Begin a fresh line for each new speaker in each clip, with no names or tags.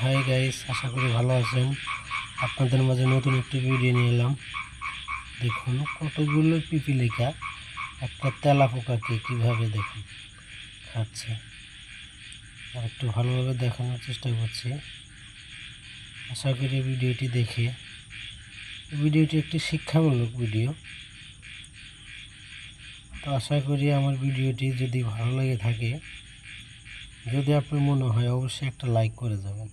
Hi guys আশা করি ভালো আছেন। আপনাদের মাঝে নতুন একটি ভিডিও নিয়ে এলাম। দেখুন কতগুলো পিপিলিকা, একটা তেলা পোকাকে কীভাবে দেখুন, খাচ্ছে। আর একটু ভালোভাবে দেখানোর চেষ্টা করছি। আশা করি ভিডিওটি দেখে ভিডিওটি একটি শিক্ষামূলক ভিডিও তো আশা করি আমার ভিডিওটি যদি ভালো লেগে থাকে, যদি আপনার মনে হয় অবশ্যই একটা লাইক করে যাবেন।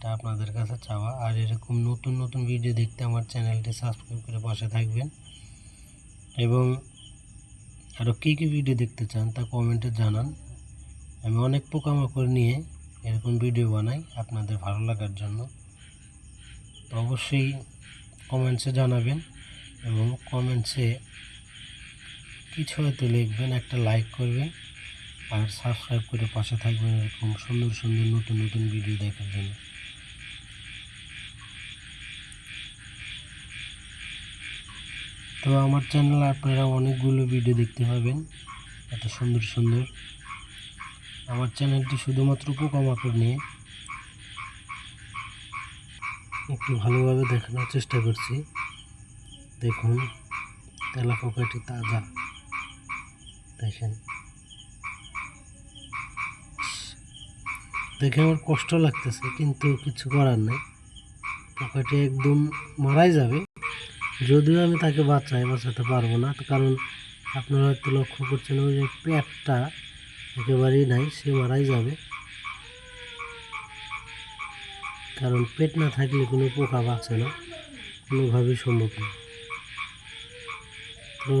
এটা আপনাদের কাছে চাওয়া। আর এরকম নতুন নতুন ভিডিও দেখতে আমার চ্যানেলটি সাবস্ক্রাইব করে পাশে থাকবেন। এবং আরও কী কী ভিডিও দেখতে চান তা কমেন্টে জানান। আমি অনেক পোকামাকড় নিয়ে এরকম ভিডিও বানাই আপনাদের ভালো লাগার জন্য। তো অবশ্যই কমেন্টসে জানাবেন এবং কমেন্টসে কিছু হয়তো লিখবেন, একটা লাইক করবেন। আর সাবস্ক্রাইব করে পাশে থাকবেন এরকম সুন্দর সুন্দর নতুন নতুন ভিডিও দেখার জন্য। তো আমার চ্যানেলে আপনারা অনেকগুলো ভিডিও দেখতে পাবেন। এত সুন্দর সুন্দর। আমার চ্যানেলটি শুধুমাত্র পোকামাকড় নিয়ে। একটু ভালোভাবে দেখানোর চেষ্টা করছি। দেখুন তেলা পোকাটি তাজা। দেখেন। দেখে আমার কষ্ট লাগতেছে, কিন্তু কিছু করার নেই। পোকাটি একদম মারাই যাবে। যদিও আমি তাকে বাঁচাই, বাঁচাতে পারব না, কারণ আপনারা হয়তো লক্ষ্য করছেন ওই যে পেটটা একেবারেই নাই, সে মারাই যাবে। কারণ পেট না থাকলে কোনো পোকা বাঁচে না, কোনোভাবেই সম্ভব না। তো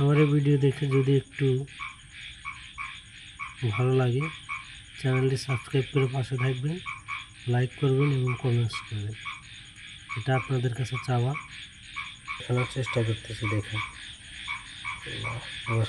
আমার এই ভিডিও দেখে যদি একটু ভালো লাগে, চ্যানেলটি সাবস্ক্রাইব করে পাশে থাকবেন, লাইক করবেন এবং কমেন্টস করবেন। এটা আপনাদের কাছে চাওয়া। দেখানোর চেষ্টা করতেছি দেখেন। আবার